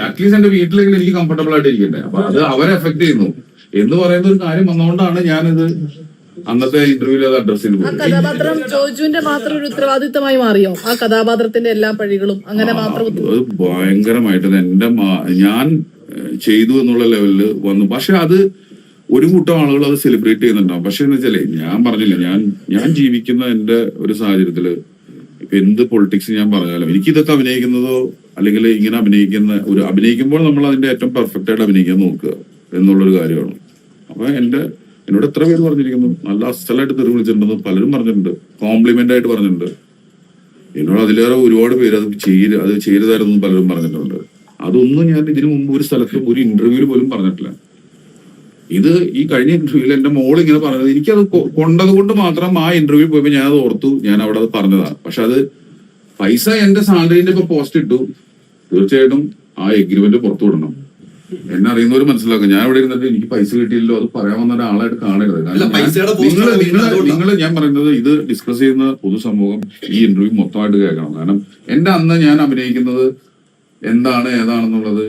At least എന്റെ വീട്ടിലെങ്കിലും എനിക്ക് comfortable ആയിട്ട് ഇരിക്കട്ടെ അപ്പൊ അത് അവരെ എഫക്ട് ചെയ്യുന്നു. എന്ന് പറയുന്ന ഒരു കാര്യം വന്നുകൊണ്ടാണ് ഞാനിത് അന്നത്തെ ഇന്റർവ്യൂവിൽ അത് അഡ്രസ് ചെയ്ത് ആ കഥാപാത്രം ജോജുവിന്റെ മാത്രം ഒരു ഉത്തരവാദിത്തമായി മാറിയോ? ആ കഥാപാത്രത്തിന്റെ എല്ലാ പഴികളും അങ്ങനെ മാത്രം ഉത്ത- അത് ഭയങ്കരമായിട്ട് എന്റെ മാ- ഞാൻ ചെയ്തു എന്നുള്ള ലെവലിൽ വന്നു. പക്ഷെ അത് ഒരു കൂട്ടം ആളുകൾ അത് സെലിബ്രേറ്റ് ചെയ്യുന്നുണ്ടാവും. പക്ഷെ എന്ന് വെച്ചാലേ ഞാൻ പറഞ്ഞില്ല ഞാൻ ഞാൻ ജീവിക്കുന്ന എന്റെ ഒരു സാഹചര്യത്തിൽ എന്ത് പൊളിറ്റിക്സ് ഞാൻ പറഞ്ഞാലും എനിക്ക് ഇതൊക്കെ അഭിനയിക്കുന്നതോ അല്ലെങ്കിൽ ഇങ്ങനെ അഭിനയിക്കുന്ന ഒരു അഭിനയിക്കുമ്പോൾ നമ്മൾ അതിന്റെ ഏറ്റവും പെർഫെക്റ്റ് ആയിട്ട് അഭിനയിക്കാൻ നോക്കുക എന്നുള്ളൊരു കാര്യമാണ്. അപ്പൊ എന്റെ എന്നോട് എത്ര പേര് പറഞ്ഞിരിക്കുന്നു? നല്ല അസലായിട്ട് തെറി വിളിച്ചിട്ടുണ്ടെന്ന് പലരും പറഞ്ഞിട്ടുണ്ട്. കോംപ്ലിമെന്റ് ആയിട്ട് പറഞ്ഞിട്ടുണ്ട്. എന്നോട് അതിലേറെ ഒരുപാട് പേര് അത് ചെയ്ത് അത് ചെയ്തതായിരുന്നു പലരും പറഞ്ഞിട്ടുണ്ട്. അതൊന്നും ഞാൻ ഇതിനു മുമ്പ് ഒരു സ്ഥലത്ത് ഒരു ഇന്റർവ്യൂവിൽ പോലും പറഞ്ഞിട്ടില്ല. ഇത് ഈ കഴിഞ്ഞ ഇന്റർവ്യൂവിൽ എന്റെ മോൾ ഇങ്ങനെ പറഞ്ഞത്. എനിക്കത് കൊണ്ടത് കൊണ്ട് മാത്രം ആ ഇന്റർവ്യൂ പോയപ്പോ ഞാൻ അത് ഓർത്തു. ഞാൻ അവിടെ അത് പറഞ്ഞതാണ് പക്ഷെ അത് പൈസ എന്റെ സാലറിന്റെ ഇപ്പൊ പോസ്റ്റ് ഇട്ടു. തീർച്ചയായിട്ടും ആ എഗ്രിമെന്റ് പുറത്തു വിടണം. എന്നെ അറിയുന്നവർ മനസ്സിലാക്കും. ഞാൻ ഇവിടെ ഇരുന്നിട്ട് എനിക്ക് പൈസ കിട്ടിയില്ലോ അത് പറയാൻ വന്ന ഒരാളായിട്ട് കാണരുത്. നിങ്ങൾ നിങ്ങൾ നിങ്ങൾ ഞാൻ പറയുന്നത് ഇത് ഡിസ്കസ് ചെയ്യുന്ന പൊതുസമൂഹം ഈ ഇന്റർവ്യൂ മൊത്തമായിട്ട് കേൾക്കണം. കാരണം എന്റെ അന്ന് ഞാൻ അഭിനയിക്കുന്നത് എന്താണ് ഏതാണെന്നുള്ളത്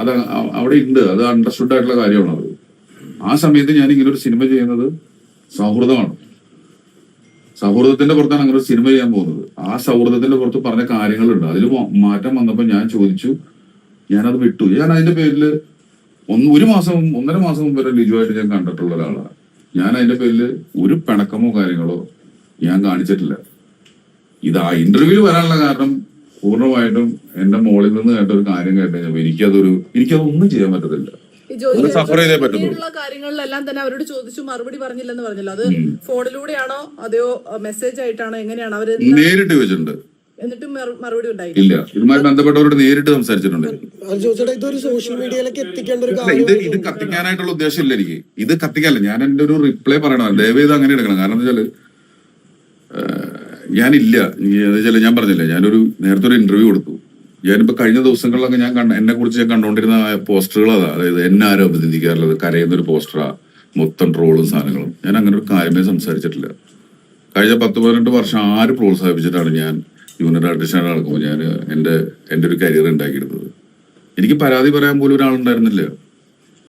അത് അവിടെ ഉണ്ട്. അത് അണ്ടർസ്റ്റുഡ് ആയിട്ടുള്ള കാര്യമാണ് അത് ആ സമയത്ത് ഞാൻ ഇങ്ങനെ ഒരു സിനിമ ചെയ്യുന്നത് സൗഹൃദമാണ്. സൗഹൃദത്തിന്റെ പുറത്താണ് അങ്ങനെ സിനിമ ചെയ്യാൻ പോകുന്നത്. ആ സൗഹൃദത്തിന്റെ പുറത്ത് പറഞ്ഞ കാര്യങ്ങളുണ്ട്. അതിൽ മാറ്റം വന്നപ്പോൾ ഞാൻ ചോദിച്ചു ഞാനത് വിട്ടു. ഞാൻ അതിന്റെ പേരിൽ ഒന്ന് ഒരു മാസം ഒന്നര മാസം മുമ്പ് വരെ ലിജുവായിട്ട് ഞാൻ കണ്ടിട്ടുള്ള ഒരാളാണ്. ഞാൻ അതിന്റെ പേരിൽ ഒരു പിണക്കമോ കാര്യങ്ങളോ ഞാൻ കാണിച്ചിട്ടില്ല. ഇത് ആ ഇന്റർവ്യൂ വരാനുള്ള കാരണം പൂർണമായിട്ടും എന്റെ മോളിൽ നിന്ന് കേട്ട ഒരു കാര്യം കേട്ട് കഴിഞ്ഞപ്പോ എനിക്കതൊരു എനിക്കതൊന്നും ചെയ്യാൻ പറ്റത്തില്ല. ചെയ്തേ. ഇങ്ങനെയുള്ള കാര്യങ്ങളിലെല്ലാം തന്നെ അവരോട് ചോദിച്ചു മറുപടി പറഞ്ഞില്ലെന്ന് പറഞ്ഞല്ലോ. അത് ഫോണിലൂടെയാണോ അതെയോ മെസ്സേജ് ആയിട്ടാണോ എങ്ങനെയാണ് അവർ നേരിട്ട് വെച്ചിട്ടുണ്ട് എന്നിട്ടും മറുപടി ഉണ്ടായിട്ട് ഇല്ല. ഇതുമായി ബന്ധപ്പെട്ടവരോട് നേരിട്ട് സംസാരിച്ചിട്ടുണ്ട്. ഇതൊരു സോഷ്യൽ മീഡിയയിലേക്ക് എത്തിക്കേണ്ട ഒരു ഇത് ഇത് കത്തിക്കാനായിട്ടുള്ള ഉദ്ദേശമില്ല എനിക്ക്. ഇത് കത്തിക്കാനല്ല. ഞാൻ എന്റെ ഒരു റിപ്ലൈ പറയണം. ദയവേത് അങ്ങനെ എടുക്കണം. കാരണം എന്താ വെച്ചാൽ ഞാനില്ല. എന്താ വെച്ചാൽ ഞാൻ പറഞ്ഞില്ല. ഞാനൊരു നേരത്തെ ഒരു ഇന്റർവ്യൂ കൊടുത്തു. ഞാനിപ്പോ കഴിഞ്ഞ ദിവസങ്ങളിലൊക്കെ ഞാൻ കണ്ട എന്നെ കുറിച്ച് ഞാൻ കണ്ടുകൊണ്ടിരുന്ന പോസ്റ്ററുകൾ അതാ. അതായത് എന്നെ ആരും അഭിനന്ദിക്കാറുള്ളത് കരയുന്ന ഒരു പോസ്റ്ററാ. മൊത്തം ട്രോളും സാധനങ്ങളും. ഞാൻ അങ്ങനെ ഒരു കാര്യമേ സംസാരിച്ചിട്ടില്ല. കഴിഞ്ഞ പത്ത് പതിനെട്ട് വർഷം ആര് പ്രോത്സാഹിപ്പിച്ചിട്ടാണ് ഞാൻ ജൂനിയർ ആർട്ടിസ്റ്റാണ് നടക്കുമ്പോൾ ഞാൻ എന്റെ എന്റെ ഒരു കരിയർ ഉണ്ടാക്കിയെടുത്തത്? എനിക്ക് പരാതി പറയാൻ പോലും ഒരാളുണ്ടായിരുന്നില്ല.